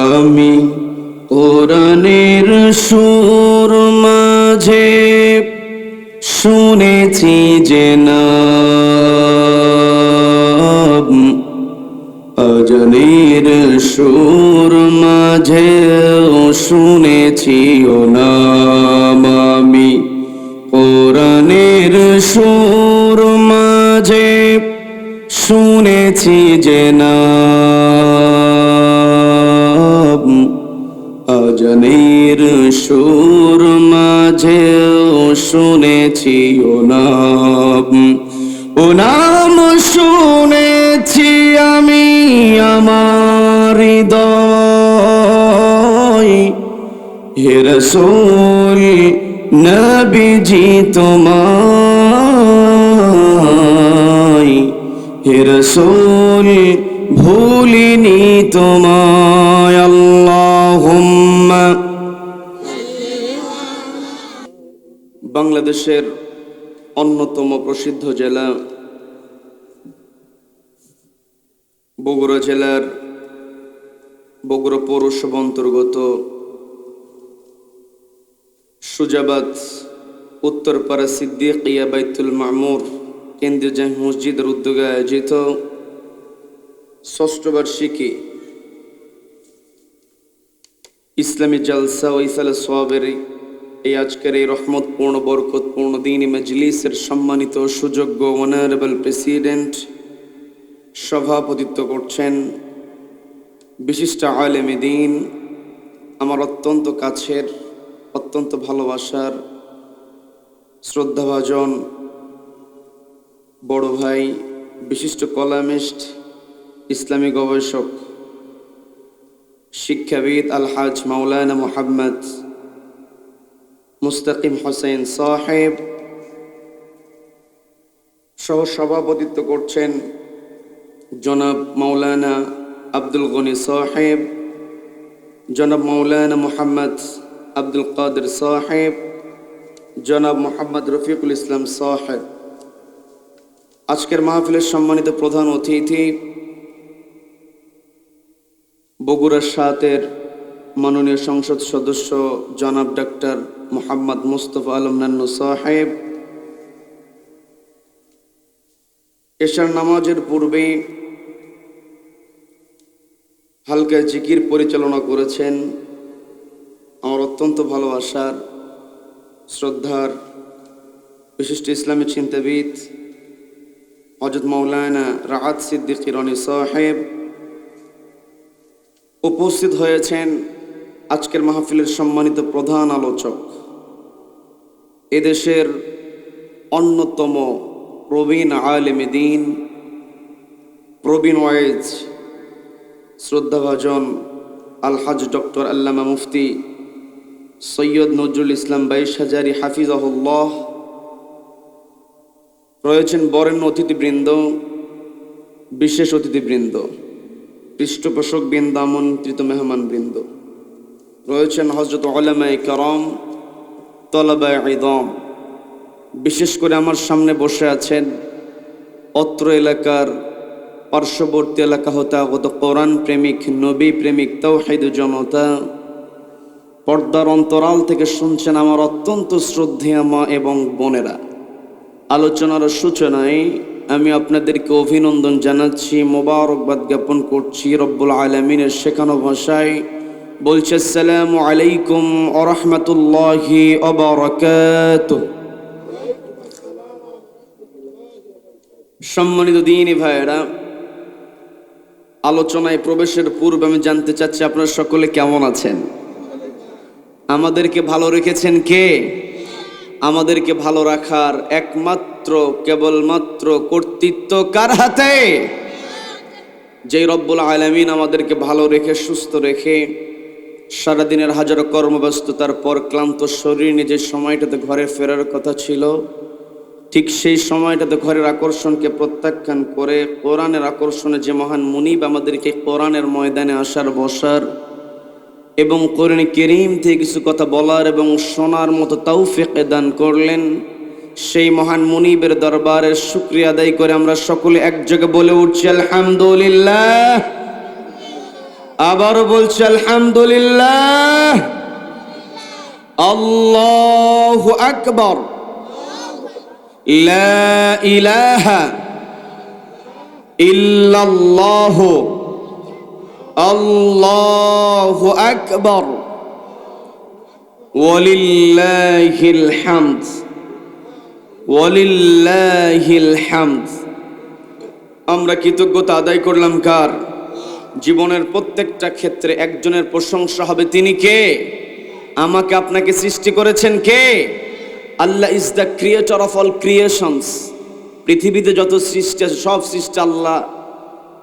আমি কোরআনের সুর মাঝে শুনেছি যে অজনের সুর মাঝে শুনেছি ও নাম আমি। কোরআনের সুর মাঝে শুনেছি যে নাম। অজনের সুর মাঝে শুনেছি ও নাম। ও নাম শুনেছি আমি আমার হৃদয়। হে রসুল, নবীজি তোমায়। হে ভুলিনি তোমায়। বাংলাদেশের অন্যতম প্রসিদ্ধ জেলা বগুড়া জেলার বগুড়া পৌরসভা অন্তর্গত সুজাবাদ, উত্তরপাড়া সিদ্দিকিয়া বাইতুল মামুর কেন্দ্রীয় জামি মসজিদের উদ্যোগে আয়োজিত ষষ্ঠ বার্ষিকী ইসলামী জালসা ও ইসালে সোয়াবের এই আজকের এই রহমতপূর্ণ বরকতপূর্ণ দিন মজলিসের সম্মানিত সুযোগ্য অনারেবল প্রেসিডেন্ট সভাপতিত্ব করছেন বিশিষ্ট আলেমে দিন, আমার অত্যন্ত কাছের, অত্যন্ত ভালোবাসার শ্রদ্ধাভাজন বড় ভাই, বিশিষ্ট কলামিস্ট, ইসলামী গবেষক, শিক্ষাবিদ আলহাজ মাওলানা মোহাম্মদ মুস্তাকিম হোসেন সাহেব সহ সভাপতিত্ব করছেন জনাব মাওলানা আব্দুল গনি সাহেব, জনাব মাওলানা মোহাম্মদ আব্দুল কাদের সাহেব, জনাব মোহাম্মদ রফিকুল ইসলাম সাহেব। আজকের মাহফিলের সম্মানিত প্রধান অতিথি বগুড়া সাতের মাননীয় সংসদ সদস্য জনাব ডাক্তার মোহাম্মদ মুস্তফা আলম নান্নু সাহেব। এশার নামাজের পূর্বে হালকা জিকির পরিচালনা করেছেন। আমার অত্যন্ত ভালোবাসার, শ্রদ্ধার, বিশিষ্ট ইসলামী চিন্তাবিদ হজরত মৌলানা রাহাত সিদ্দিক রনি সাহেব উপস্থিত হয়েছেন। আজকের মাহফিলের সম্মানিত প্রধান আলোচক, এদেশের অন্যতম প্রবীণ আলেম দিন, প্রবীণ ওয়েজ শ্রদ্ধাভাজন আলহাজ ডক্টর আল্লামা মুফতি সৈয়দ নজরুল ইসলাম বাইশ হাজারি হাফিজাহুল্লাহ, রয়েছেন বরেণ্য অতিথিবৃন্দ, বিশেষ অতিথিবৃন্দ পৃষ্ঠপোষক বৃন্দ আমন্ত্রিত মেহমান বৃন্দ রয়েছেন হজরত আলমাই করম তলাবায় ইদম। বিশেষ করে আমার সামনে বসে আছেন অত্র এলাকার পার্শ্ববর্তী এলাকা হতে আগত কোরআন প্রেমিক, নবী প্রেমিক তৌহিদ জনতা। পর্দার অন্তরাল থেকে শুনছেন আমার অত্যন্ত শ্রদ্ধেয় মা এবং বোনেরা। আলোচনার সূচনায় আমি আপনাদেরকে অভিনন্দন জানাচ্ছি, মোবারকবাদ জ্ঞাপন করছি রব্বুল আলমিনের শেখানো ভাষায়। বলছে, আসসালামু আলাইকুম আরহামতুল্লাহি অবরকাত সম্মানিত দিনী ভাইয়েরা, আলোচনায় প্রবেশের পূর্বে আমি জানতে চাচ্ছি, আপনারা সকলে কেমন আছেন? আমাদেরকে ভালো রেখেছেন কে? আমাদেরকে ভালো রাখার একমাত্র, কেবলমাত্র কর্তৃত্ব কার হাতে? যেই রব্বুল আলমিন আমাদেরকে ভালো রেখে, সুস্থ রেখে সারাদিনের হাজারো কর্মব্যস্ততার পর ক্লান্ত শরীর নিজের সময়টাতে ঘরে ফেরার কথা ছিল, ঠিক সেই সময়টাতে ঘরের আকর্ষণকে প্রত্যাখ্যান করে কোরআনের আকর্ষণে যে মহান মুনিব আমাদেরকে কোরআনের ময়দানে আসার, বসার এবং কোরআন কেরিম থেকে কিছু কথা বলার এবং শোনার মতো তৌফিকে দান করলেন। সেই মহান মুনিবের দরবারের শুক্রিয়া আদায় করে আমরা সকলে এক জায়গায় বলে উঠছি, আলহামদুলিল্লাহ। আবার বলছে, আলহামদুলিল্লাহ। আল্লাহ আকবর। ইলাহা ইল্লাল্লাহ। আল্লাহু আকবর। ওয়ালিল্লাহিল হামদ। ওয়ালিল্লাহিল হামদ। আমরা কৃতজ্ঞতা আদায় করলাম কার? জীবনের প্রত্যেকটা ক্ষেত্রে একজনের প্রশংসা হবে। তিনি কে? আমাকে আপনাকে সৃষ্টি করেছেন কে? Allah is the creator of all creations পৃথিবীতে যত সৃষ্টি আছে, সব সৃষ্টি আল্লাহ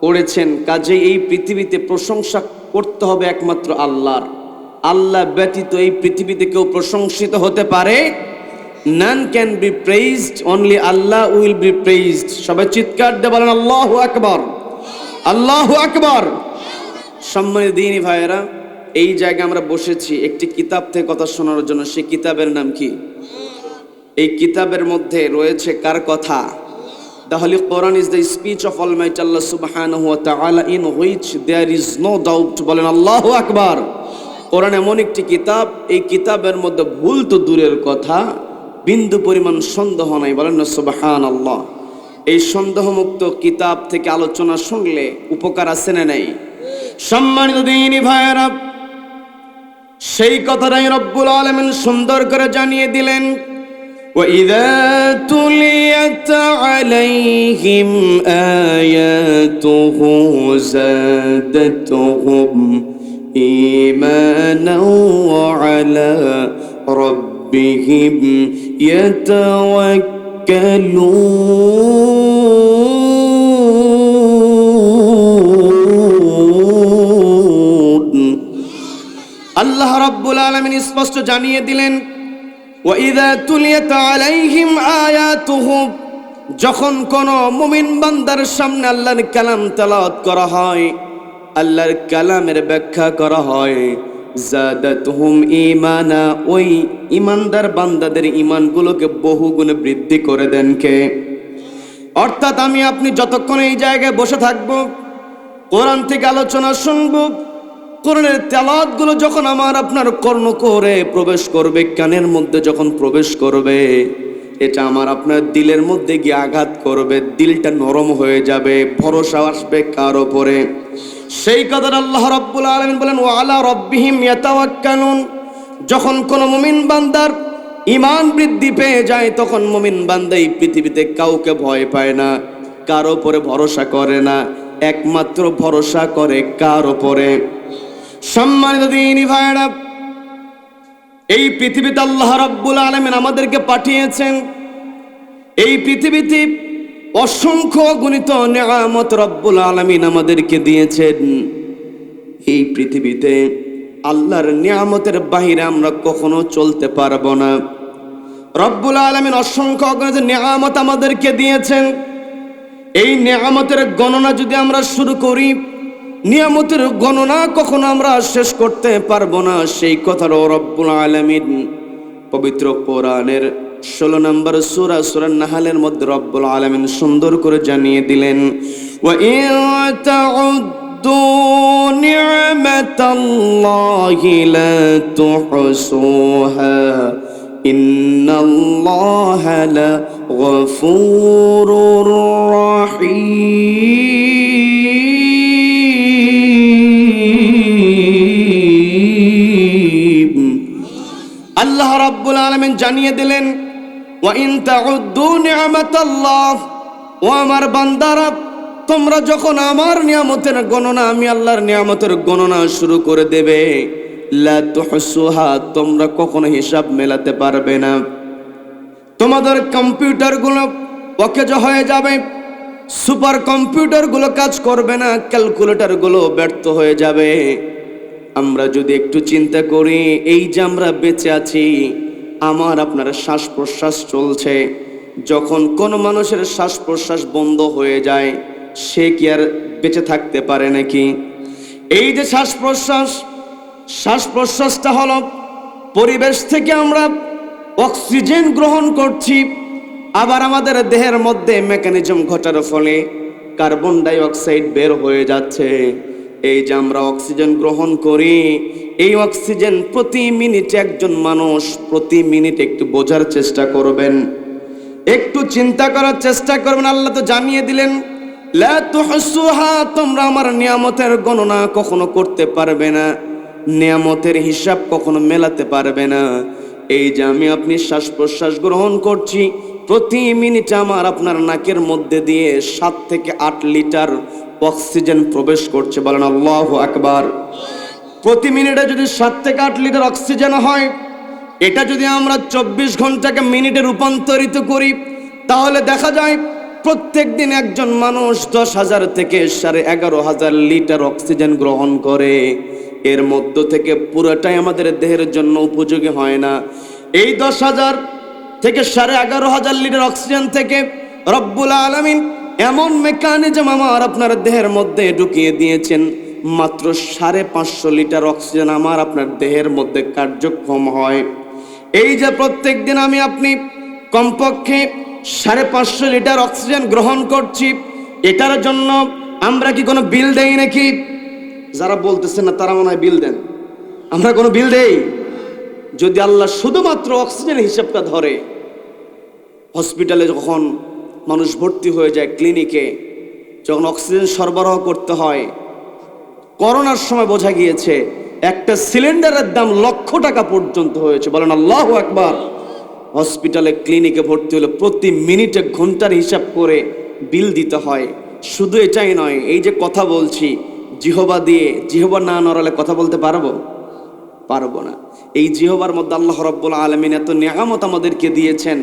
করেছেন। কাজে এই পৃথিবীতে প্রশংসা করতে হবে একমাত্র আল্লাহর। আল্লাহ ব্যতীত এই পৃথিবীতে কেউ প্রশংসিত হতে পারে? None can be praised only Allah will be praised সবাই চিৎকার দিয়ে বলেন, আল্লাহ আকবর। আল্লাহ আকবর। সম্মানিত দিনী ভাইয়েরা, এই জায়গায় আমরা বসেছি একটি কিতাব থেকে কথা শোনার জন্য। সেই কিতাবের নাম কি? এই কিতাবের মধ্যে রয়েছে কার কথা? Quran is the speech of Almighty Allah subhanahu wa ta'ala, in which there is no doubt, বলেন আল্লাহু আকবার। কোরআন এমন একটি কিতাব, এই কিতাবের মধ্যে ভুল তো দূরের কথা, বিন্দু পরিমাণ সন্দেহ নাই, বলেন না সুবহান আল্লাহ এই সন্দেহমুক্ত কিতাব থেকে আলোচনা শুনলে উপকার আছে না নেই সম্মানিত দিনী ভাইয়েরা সেই কথাটাই রব্বুল আলমিন সুন্দর করে জানিয়ে দিলেন وإذا تليت عليهم آياته زادتهم إيمانا وعلى ربهم يتوكلون আল্লাহ রাব্বুল আলামিন স্পষ্ট জানিয়ে দিলেন ওয়াইদা তুলিয়াত আলাইহিম আয়াতুহু, যখন কোন মুমিন বান্দার সামনে আল্লাহর কালাম তেলাওয়াত করা হয়, আল্লাহর কালামের ব্যাখ্যা করা হয়। জাদাতুহুম ঈমানা, ওই ইমানদার বান্দাদের ঈমানগুলোকে বহুগুণে বৃদ্ধি করে দেন কে? অর্থাৎ আমি আপনি যতক্ষণ এই জায়গায় বসে থাকব, কোরআন থেকে আলোচনা শুনব, কোরআনের তেলাওয়াতগুলো যখন আমার আপনার কর্ণ করে প্রবেশ করবে, কানের মধ্যে যখন প্রবেশ করবে, এটা আমার আপনার দিলের মধ্যে গিয়ে আঘাত করবে, দিলটা নরম হয়ে যাবে, ভরসা আসবে কার ওপরে? সেই কথাটা আল্লাহ রাব্বুল আলামিন বলেন ও আলা রব্বিহিম ইয়াতাওয়াক্কালুন। যখন কোন মুমিন বান্দার ইমান বৃদ্ধি পেয়ে যায়, তখন মুমিন বান্দা এই পৃথিবীতে কাউকে ভয় পায় না, কার ওপরে ভরসা করে না, একমাত্র ভরসা করে কার ওপরে সম্মানিত দিনী ভাইরা এই পৃথিবীতে আল্লাহ রাব্বুল আলামিন আমাদেরকে পাঠিয়েছেন। এই পৃথিবীতে অসংখ্য গণিত নেয়ামত রব্বুল আলামিন আমাদেরকে দিয়েছেন। এই পৃথিবীতে আল্লাহর নিয়ামতের বাহিরে আমরা কখনো চলতে পারব না। রব্বুল আলামিন অসংখ্য অগণিত নিয়ামত আমাদেরকে দিয়েছেন। এই নিয়ামতের গণনা যদি আমরা শুরু করি, নিয়ামতের গণনা কখনো আমরা শেষ করতে পারব না। সেই কথাটাও রব্বুল আলমিন পবিত্র কোরআনের ষোলো নম্বর সুরা সুরা নাহালের মধ্যে রব্বুল আলামিন সুন্দর করে জানিয়ে দিলেন وَإِن تَعُدُّوا نِعْمَةَ اللَّهِ لَا تُحْصُوهَا إِنَّ اللَّهَ لَغَفُورٌ رحيم আল্লাহ রাব্বুল আলামিন জানিয়ে দিলেন ও আমার বান্দারা, তোমরা যখন আমার নিয়ামতের গণনা, আমি আল্লাহর নিয়ামতের গণনা শুরু করে দেবে। তোমরা কখনো হিসাব মেলাতে পারবে না। তোমাদের কম্পিউটারগুলো অকেজ হয়ে যাবে। সুপার কম্পিউটারগুলো কাজ করবে না, ক্যালকুলেটরগুলো ব্যর্থ হয়ে যাবে। আমরা যদি একটু চিন্তা করি, এই যে আমরা বেঁচে আছি আমার আপনার শ্বাস প্রশ্বাস চলছে। যখন কোনো মানুষের শ্বাস প্রশ্বাস বন্ধ হয়ে যায়, সে কি আর বেঁচে থাকতে পারে নাকি? এই যে শ্বাস প্রশ্বাস শ্বাস প্রশ্বাসটা হলো পরিবেশ থেকে আমরা অক্সিজেন গ্রহণ করছি, আবার আমাদের দেহের মধ্যে মেকানিজম ঘটার ফলে কার্বন ডাই অক্সাইড বের হয়ে যাচ্ছে। এই যে আমরা অক্সিজেন গ্রহণ করি, এই অক্সিজেন প্রতি মিনিটে একজন মানুষ প্রতি মিনিট একটু বোঝার চেষ্টা করবেন। একটু চিন্তা করার চেষ্টা করবেন। আল্লাহ তো জানিয়ে দিলেন তোমরা আমার নিয়ামতের গণনা কখনো করতে পারবে না। নিয়ামতের হিসাব কখনো মেলাতে পারবে না। এই যে আমি আপনি শ্বাস প্রশ্বাস গ্রহণ করছি প্রতি মিনিটে আমার আপনার নাকের মধ্যে দিয়ে সাত থেকে আট লিটার অক্সিজেন প্রবেশ করছে। বলেন আল্লাহ আকবার। প্রতি মিনিটে যদি সাত থেকে আট লিটার অক্সিজেন হয়, এটা যদি আমরা চব্বিশ ঘন্টাকে মিনিটে রূপান্তরিত করি, তাহলে দেখা যায় প্রত্যেক দিন একজন মানুষ দশ হাজার থেকে সাড়ে এগারো হাজার লিটার অক্সিজেন গ্রহণ করে। এর মধ্য থেকে পুরোটাই আমাদের দেহের জন্য উপযোগী হয় না। এই দশ হাজার থেকে সাড়ে এগারো হাজার লিটার অক্সিজেন থেকে রব্বুল আলমিন এমন মেকানিজম আমার আপনার দেহের মধ্যে ঢুকিয়ে দিয়েছেন। মাত্র সাড়ে পাঁচশো লিটার অক্সিজেন আমার আপনার দেহের মধ্যে কার্যক্ষম হয়। এই যে প্রত্যেক দিন আমি আপনি কমপক্ষে সাড়ে পাঁচশো লিটার অক্সিজেন গ্রহণ করছি, এটার জন্য আমরা কি কোনো বিল দেই নাকি? যারা বলতেছেন না, তারা মনে হয় বিল দেন। আমরা কোনো বিল দেই? যদি আল্লাহ শুধুমাত্র অক্সিজেন হিসাবটা ধরে, হসপিটালে যখন মানুষ ভর্তি হয়ে যায় ক্লিনিকে, যখন অক্সিজেন সরবরাহ করতে হয়, করোনার সময় বোঝা গিয়েছে একটা সিলিন্ডারের দাম লক্ষ টাকা পর্যন্ত হয়েছে। বলেন আল্লাহ একবার হসপিটালে, ক্লিনিকে ভর্তি হলে প্রতি মিনিটে ঘণ্টার হিসাব করে বিল দিতে হয়। শুধু এটাই নয়, এই যে কথা বলছি, জিহবা দিয়ে, জিহবা না নড়ালে কথা বলতে পারব? পারব না। এই জিহবার মধ্যে আল্লাহ রব্বুল আলমিন এত নিয়ামত আমাদেরকে দিয়েছেন।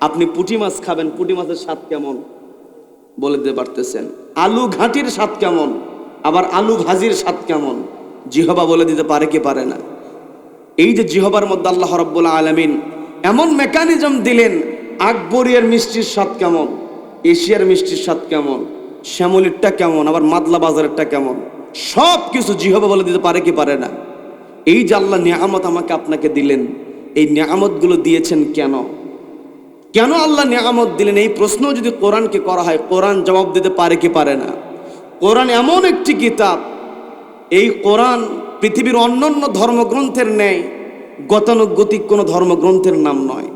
আপনি পুঁটি মাছ খাবেন, পুঁটি মাছের স্বাদ কেমন? বলে দিতে পারতেছেন। আলু ঘাঁটির স্বাদ কেমন? আবার আলু ভাজির স্বাদ কেমন? জিহবা বলে দিতে পারে কি পারে না। এই যে জিহবার মধ্যে আল্লাহ রব্বুল আলমিন এমন মেকানিজম দিলেন আকবরিয়ার মিষ্টির স্বাদ কেমন? এশিয়ার মিষ্টির স্বাদ কেমন? শ্যামলিরটা কেমন? আবার মাদলা বাজারেরটা কেমন? সব কিছু জিহবা বলে দিতে পারে কি পারে না। এই যে আল্লাহ নিয়ামত আমাকে আপনাকে দিলেন, এই নিয়ামতগুলো দিয়েছেন কেন? কেন আল্লাহ নিয়ামত দিলেন? এই প্রশ্ন যদি কোরআনকে করা হয়, কোরআন জবাব দিতে পারে কি পারে না? কোরআন এমন একটি কিতাব, এই কোরআন পৃথিবীর অন্যান্য ধর্মগ্রন্থের ন্যায় গতানুগতিক কোনো ধর্মগ্রন্থের নাম নয়।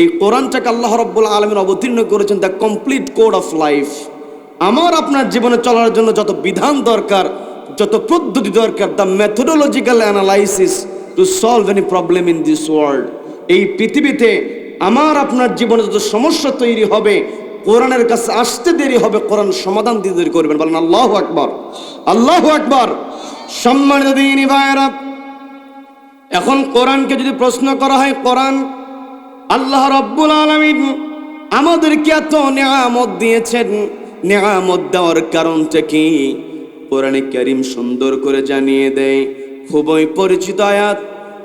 এই কোরআনটাকে আল্লাহ রব্বুল আলমের অবতীর্ণ করেছেন, the complete code of life. আমার আপনার জীবনে চলার জন্য যত বিধান দরকার যত পদ্ধতি দরকার the methodological analysis to solve any problem in this world এই পৃথিবীতে আমার, আপনার জীবনে যত সমস্যা তৈরি হবে, কোরআনের কাছে আসতে দেরি হবে, কোরআন সমাধান দিতে দেরি করবেন। বলেন, আল্লাহ আকবার, আল্লাহ আকবর। সম্মানিত দিনী ভাইয়েরা, এখন কোরআনকে যদি প্রশ্ন করা হয়, কোরআন আল্লাহ রব্বুল আলমিন আমাদেরকে এত নেয়ামত দিয়েছেন। নেয়ামত দেওয়ার কারণটা কি? কোরআনে করিম সুন্দর করে জানিয়ে দেয় খুবই পরিচিত আয়াত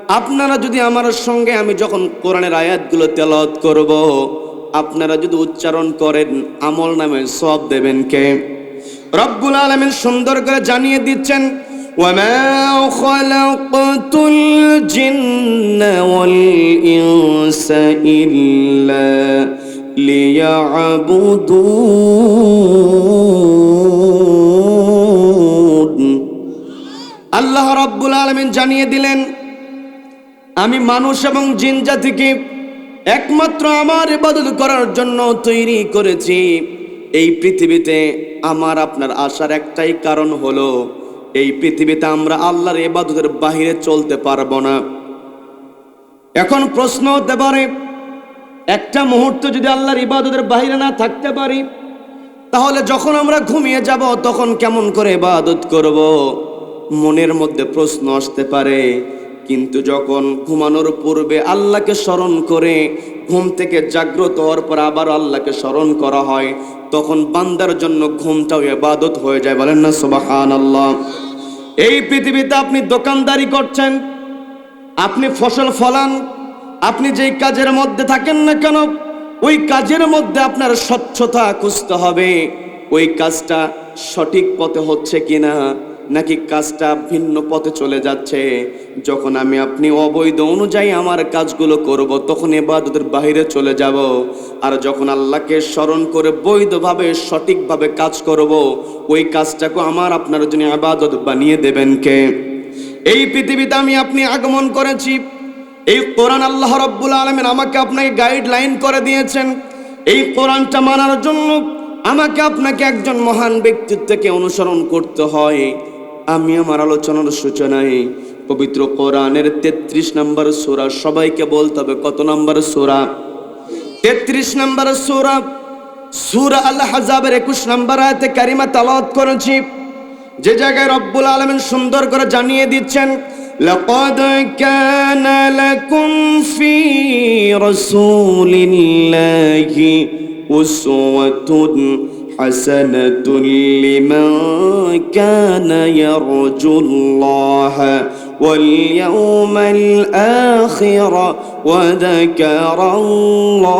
আপনারা যদি আমার সঙ্গে আমি যখন কোরআনের আয়াতগুলো তেলাওয়াত করব আপনারা যদি উচ্চারণ করেন আমল নামে সব দেবেন কে রব্বুল আলমিন সুন্দর করে জানিয়ে দিচ্ছেন وما خلقت الجن والإنس إلا ليعبدون আল্লাহ রব্বুল আলমিন জানিয়ে দিলেন, আমি মানুষ এবং জিন জাতিকে একমাত্র আমার ইবাদত করার জন্য তৈরি করেছি। এই পৃথিবীতে আমার আপনার আসার একটাই কারণ হলো, এই পৃথিবীতে আমরা আল্লাহর ইবাদতের বাহিরে চলতে পারব না। এখন প্রশ্ন হতে পারে, একটা মুহূর্ত যদি আল্লাহর ইবাদতের বাহিরে না থাকতে পারি, তাহলে যখন আমরা ঘুমিয়ে যাব তখন কেমন করে ইবাদত করব? মনের মধ্যে প্রশ্ন আসতে পারে, কিন্তু যখন ঘুমানোর পূর্বে আল্লাহকে স্মরণ করে, ঘুম থেকে জাগ্রত হওয়ার পর আবার আল্লাহকে স্মরণ করা হয়, তখন বান্দার জন্য ঘুমটাও এবাদত হয়ে যায়। বলেন না সুবাহান আল্লাহ এই পৃথিবীতে আপনি দোকানদারি করছেন, আপনি ফসল ফলান, আপনি যেই কাজের মধ্যে থাকেন না কেন, ওই কাজের মধ্যে আপনার স্বচ্ছতা খুঁজতে হবে। ওই কাজটা সঠিক পথে হচ্ছে কিনা? নাকি কাজটা ভিন্ন পথে চলে যাচ্ছে? যখন আমি আপনি অবৈধ অনুযায়ী আমার কাজগুলো করব, তখন এবাদতের বাইরে চলে যাব। আর যখন আল্লাহকে স্মরণ করে বৈধভাবে, সঠিকভাবে কাজ করব, ওই কাজটাকে আমার আপনার জন্য আবাদত বানিয়ে দেবেন কে? এই পৃথিবীতে আমি আপনি আগমন করেছি। এই কোরআন আল্লাহ রব্বুল আলমেন আমাকে আপনাকে গাইডলাইন করে দিয়েছেন। এই কোরআনটা মানার জন্য আমাকে আপনাকে একজন মহান ব্যক্তিত্বকে অনুসরণ করতে হয়। আমি আমার আলোচনার সূচনায় পবিত্র কোরআনের তেত্রিশ নম্বর সোরা সবাইকে বলতে হবে কত নম্বর সোরা তেত্রিশ নম্বর সোরা সুরা আল্লাহ হাজাবের একুশ নম্বর আয়তে কারিমা তালাওয়াত করেছি যে জায়গায় রব্বুল আলমিন সুন্দর করে জানিয়ে দিচ্ছেন لقد كان لكم في رسول الله أسوة حسنة لمن كان يرجو الله واليوم الآخر وذكر الله.